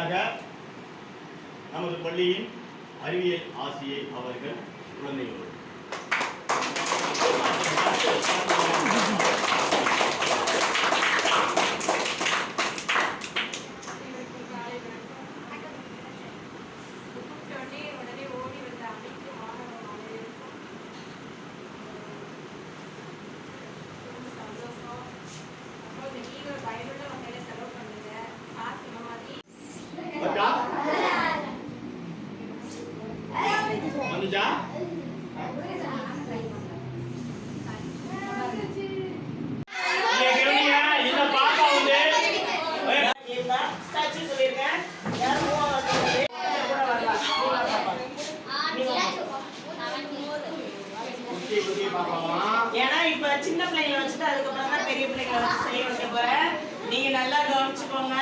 அடுத்ததாக நமது பள்ளியின் அறிவியல் ஆசிரியை அவர்கள் குழந்தைகளோடு கூப்பிட்டோடனே உடனே ஓடி வந்த அனைத்து மாணவ மாணவியருக்கும் ரொம்ப சந்தோஷம் அப்புறம் இந்த நீங்க பயனுள்ள வகையில செலவு பண்ணுங்க சார் சொன்ன மாதிரி அக்கா வந்துச்சா இங்க கவனிங்க, இந்த பாப்பா வந்து ஸ்டாச்சு சொல்லிருக்கேன் யாரும் மூவாவது கூட வரலாம். ஏன்னா இப்ப சின்ன பிள்ளைங்களை வச்சுட்டு அதுக்கப்புறம் தான் பெரிய பிள்ளைங்களை வச்சு செய்ய வைக்க போறேன். நீங்க நல்லா கவனிச்சுக்கோங்க.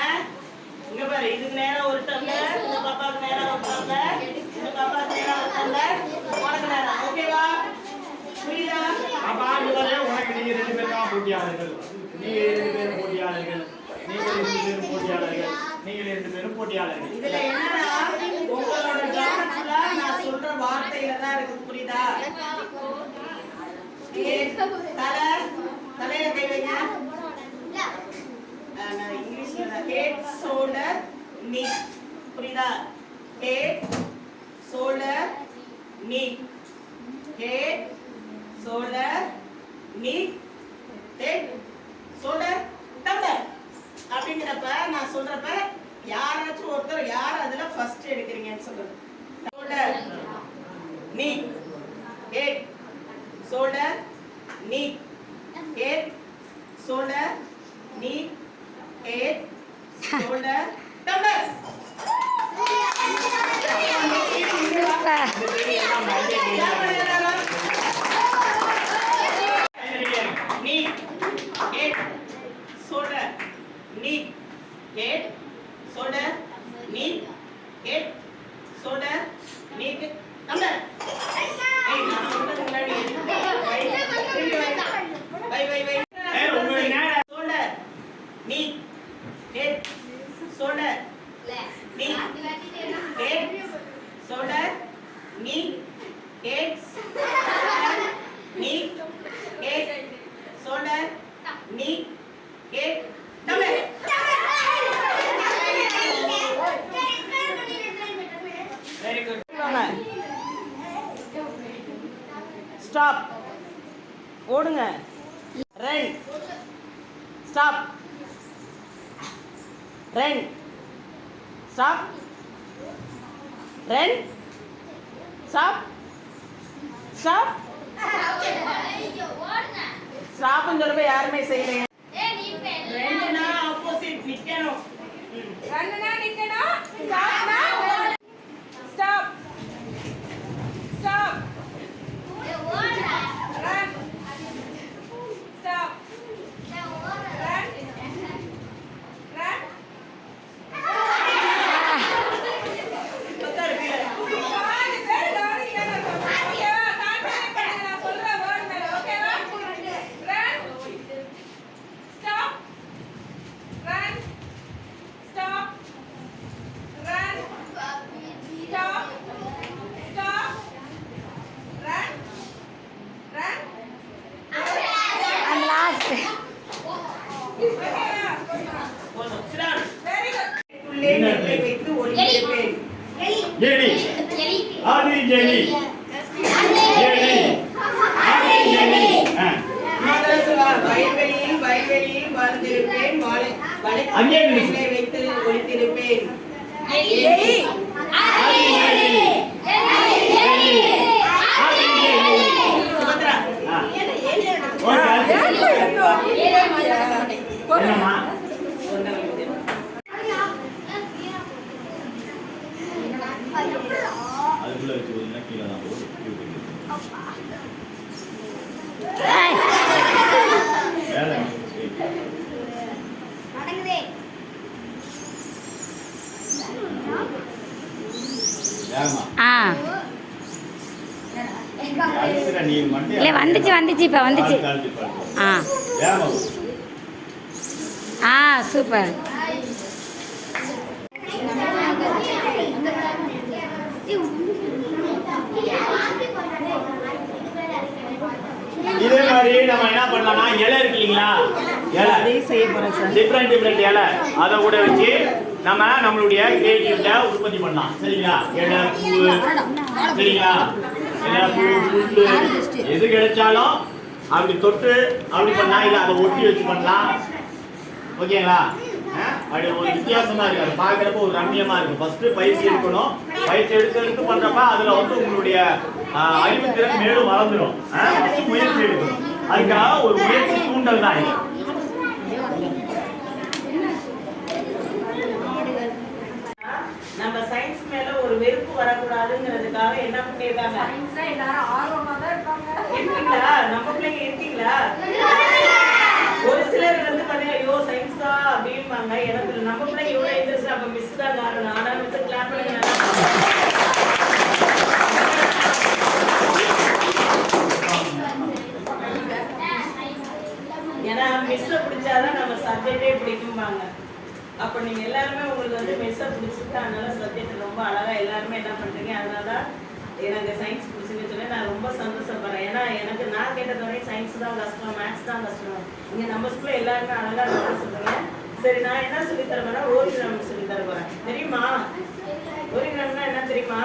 இங்க பாரு இதுக்கு நேரம் ஒரு டம்ளர் இந்த பாப்பாவுக்கு நேரம் ஒரு டம்ளர் இந்த பாப்பாவுக்கு நேரம் ஒரு டம்ளர் உனக்கு நேரம் ஓகேவா புரியுதா? பாப்பா இவரே உனக்கு நீங்க ரெண்டு பேரும் தான் போட்டியாளர்கள். நீங்க ரெண்டு பேரும் போட்டியாளர்கள். நீங்க ரெண்டு பேரும் நீங்கள் இரண்டு ரெண்டு பேரும் போட்டியாளர்கள். இதுல என்னன்னா உங்களோட கவனம் நான் சொல்ற வார்த்தையில தான் இருக்கு புரியுதா? தலை தலையில கை வைங்க. நான் இங்கிலீஷ்ல தான் ஷோல்டர் நீ புரியுதா? Head shoulder knee head shoulder knee head shoulder tumbler அப்படிங்கிறப்ப நான் சொல்றப்ப ஒருத்தர் யார் அதுல ஃபர்ஸ்ட் எடுக்கிறீங்கன்னு சொல்லுங்க. Shoulder knee head shoulder knee head shoulder knee head shoulder tumbler knee head shoulder knee head shoulder knee head shoulder knee tumbler ஏய் நான் சொல்றது முன்னாடி வை வை வை வை ஏய், உங்க நேரம் shoulder knee head shoulder knee head shoulder knee head meat, cake, shoulder knee head tumbler Very good. Stop ஓடுங்க. Run stop run stop run stop stop ஸ்டாப்னு சொல்லும்போது யாருமே செய்யலைங்க ரெண்டுனா ஆப்போசிட் நிக்கணும் ம். எலி அது எலி எலி அது எலி ஆ. மாதா சொல்வா, வயல்வெளியில் வயல்வெளியில் வாழ்ந்திருப்பேன் வாழை அங்கே வைத்து ஆ. இல்லை வந்துச்சு வந்துச்சு இப்போ வந்துச்சு. ஆ. ஆ சூப்பர். இதே மாதிரி நம்ம என்ன பண்ணலாம்னா இலை இருக்கு இல்லைங்களா? இலை. செய்ய சார். டிஃப்ரெண்ட் டிஃப்ரெண்ட் இலை. அதை கூட வச்சு நம்ம நம்மளுடைய கிரியேட்டிவிட்டியை உற்பத்தி பண்ணலாம். சரிங்களா? இலை பூ சரிங்களா? இலை பூ புல்லு எது கிடைச்சாலும் அப்படி தொட்டு அப்படி பண்ணலாம். இல்லை அதை ஒட்டி வச்சு பண்ணலாம். ஓகேங்களா? அப்படி ஒரு வித்தியாசமா இருக்கு. அது பார்க்குறப்ப ஒரு ரம்மியமா இருக்குது ஃபர்ஸ்ட் பயிற்சி எடுக்கணும். பயிற்சி எடுத்து எடுத்து பண்றப்ப அதுல வந்து உங்களுடைய அறிவுத்திறன் மேலும் வளர்ந்துடும் முயற்சி எடுக்கணும். அதுக்காக ஒரு முயற்சி தூண்டல் தான் இது நம்ம சயின்ஸ் மேல ஒரு வெறுப்பு வரக்கூடாதுங்கிறதுக்காக என்ன பண்ணிருக்காங்க சயின்ஸ்ல எல்லாரும் ஆர்வமா தான் இருப்பாங்க இருக்கீங்களா? நம்ம பிள்ளைங்க இருக்கீங்களா? ஒரு சிலர் வந்து பாத்தீங்க ஐயோ சயின்ஸ் தான் அப்படிம்பாங்க. எனக்கு நம்ம பிள்ளைங்க இவ்வளவு இன்ட்ரெஸ்ட் அப்ப மிஸ் தான் காரணம். ஆனா மிஸ் கிளாப் பண்ணுங்க ஏன்னா மிஸ்ஸை பிடிச்சாதான் நம்ம சப்ஜெக்டே பிடிக்கும்பாங்க. அப்போ நீங்கள் எல்லாருமே உங்களுக்கு வந்து மெஸ்ஸாக பிடிச்சிருக்கு அதனால சப்ஜெக்ட் ரொம்ப அழகாக எல்லாருமே என்ன பண்ணுறீங்க அதனால எனக்கு சயின்ஸ் பிடிச்சிருக்குன்னு சொல்லி நான் ரொம்ப சந்தோஷப்படுறேன். ஏன்னா எனக்கு நான் கேட்டது வரையும் சயின்ஸ் தான் கஷ்டம் மேக்ஸ் தான் கஷ்டம் இங்கே நம்ம ஸ்கூலில் எல்லாருமே அழகாக நல்லா சொல்றீங்க? சரி நான் என்ன சொல்லித்தர போகிறேன் ஓரிகிராம் சொல்லி தர தெரியுமா? ஓரிகிராம்னா என்ன தெரியுமா?